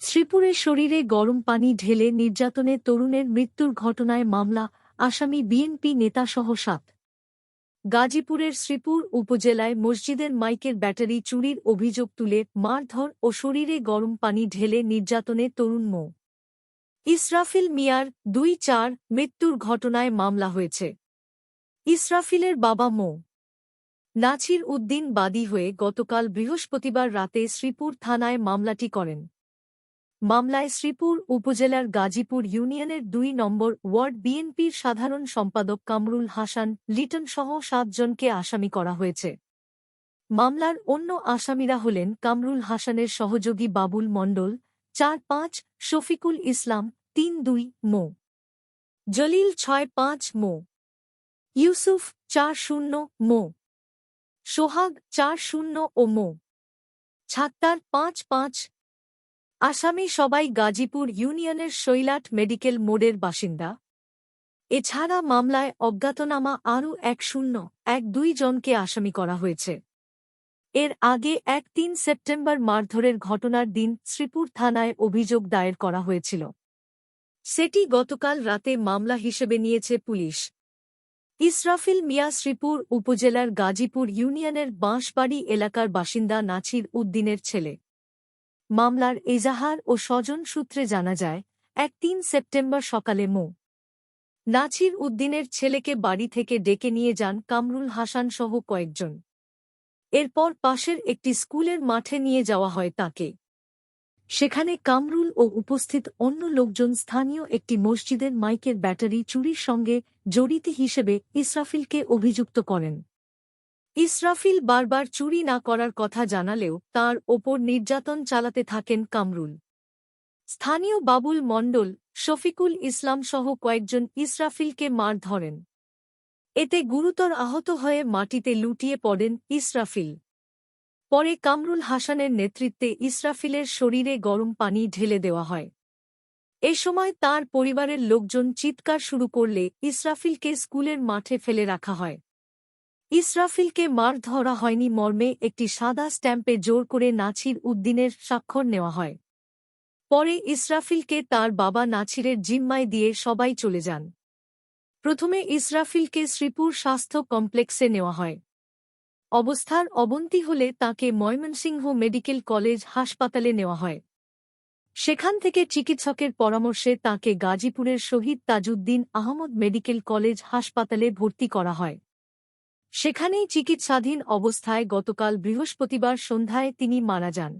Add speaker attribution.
Speaker 1: শ্রীপুরের শরীরে গরম পানি ঢেলে নির্যাতনে তরুণের মৃত্যুর ঘটনায় মামলা, আসামি বিএনপি নেতাসহ সাত। গাজীপুরের শ্রীপুর উপজেলায় মসজিদের মাইকের ব্যাটারি চুরির অভিযোগ তুলে মারধর ও শরীরে গরম পানি ঢেলে নির্যাতনে তরুণ মো। ইসরাফিল মিয়ার দুই চার মৃত্যুর ঘটনায় মামলা হয়েছে। ইসরাফিলের বাবা মো। নাছির উদ্দিন বাদী হয়ে গতকাল বৃহস্পতিবার রাতে শ্রীপুর থানায় মামলাটি করেন। মামলায় শ্রীপুর উপজেলার গাজীপুর ইউনিয়নের দুই নম্বর ওয়ার্ড বিএনপির সাধারণ সম্পাদক কামরুল হাসান লিটন সহ সাতজনকে আসামি করা হয়েছে। মামলার অন্য আসামিরা হলেন কামরুল হাসানের সহযোগী বাবুল মণ্ডল, চার পাঁচ, শফিকুল ইসলাম, তিন দুই, মো। জলিল ছয় পাঁচ, মো। ইউসুফ চার শূন্য, মো। সোহাগ চার শূন্য ও মো। ছাত্তার পাঁচ পাঁচ আসামি সবাই গাজীপুর ইউনিয়নের শৈলাট মেডিকেল মোড়ের বাসিন্দা। এছাড়া মামলায় অজ্ঞাতনামা আরও এক শূন্য, এক দুই জনকে আসামি করা হয়েছে। এর আগে এক তিন সেপ্টেম্বর মারধরের ঘটনার দিন শ্রীপুর থানায় অভিযোগ দায়ের করা হয়েছিল। সেটি গতকাল রাতে মামলা হিসেবে নিয়েছে পুলিশ। ইসরাফিল মিয়া শ্রীপুর উপজেলার গাজীপুর ইউনিয়নের বাঁশবাড়ি এলাকার বাসিন্দা নাছির উদ্দিনের ছেলে। মামলার এজাহার ও স্বজন সূত্রে জানা যায়, এক তিন সেপ্টেম্বর সকালে মো. নাছির উদ্দিনের ছেলেকে বাড়ি থেকে ডেকে নিয়ে যান কামরুল হাসান সহ কয়েকজন। এরপর পাশের একটি স্কুলের মাঠে নিয়ে যাওয়া হয় তাকে। সেখানে কামরুল ও উপস্থিত অন্য লোকজন স্থানীয় একটি মসজিদের মাইকের ব্যাটারি চুরির সঙ্গে জড়িত হিসেবে ইসরাফিলকে অভিযুক্ত করেন। ইসরাফিল বারবার চুরি না করার কথা জানালেও তার ওপর নির্যাতন চালাতে থাকেন কামরুল। স্থানীয় বাবুল মণ্ডল, শফিকুল ইসলাম সহ কয়েকজন ইসরাফিলকে মার ধরেন। এতে গুরুতর আহত হয়ে মাটিতে লুটিয়ে পড়েন ইসরাফিল। পরে কামরুল হাসানের নেতৃত্বে ইসরাফিলের শরীরে গরম পানি ঢেলে দেওয়া হয়। এ সময় তার পরিবারের লোকজন চিৎকার শুরু করলে ইসরাফিলকে স্কুলের মাঠে ফেলে রাখা হয়। ইসরাফিলকে মার ধরা হয়নি মর্মে একটি সাদা স্ট্যাম্পে জোর করে নাছির উদ্দিনের স্বাক্ষর নেওয়া হয়। পরে ইসরাফিলকে তার বাবা নাছিরের জিম্মায় দিয়ে সবাই চলে যান। প্রথমে ইসরাফিলকে শ্রীপুর স্বাস্থ্য কমপ্লেক্সে নেওয়া হয়। অবস্থার অবনতি হলে তাকে ময়মনসিংহ মেডিকেল কলেজ হাসপাতালে নেওয়া হয়। সেখান থেকে চিকিৎসকের পরামর্শে তাকে গাজীপুরের শহীদ তাজউদ্দিন আহমদ মেডিকেল কলেজ হাসপাতালে ভর্তি করা হয়। সেখানেই চিকিৎসাধীন অবস্থায় গতকাল বৃহস্পতিবার সন্ধ্যায় তিনি মারা যান।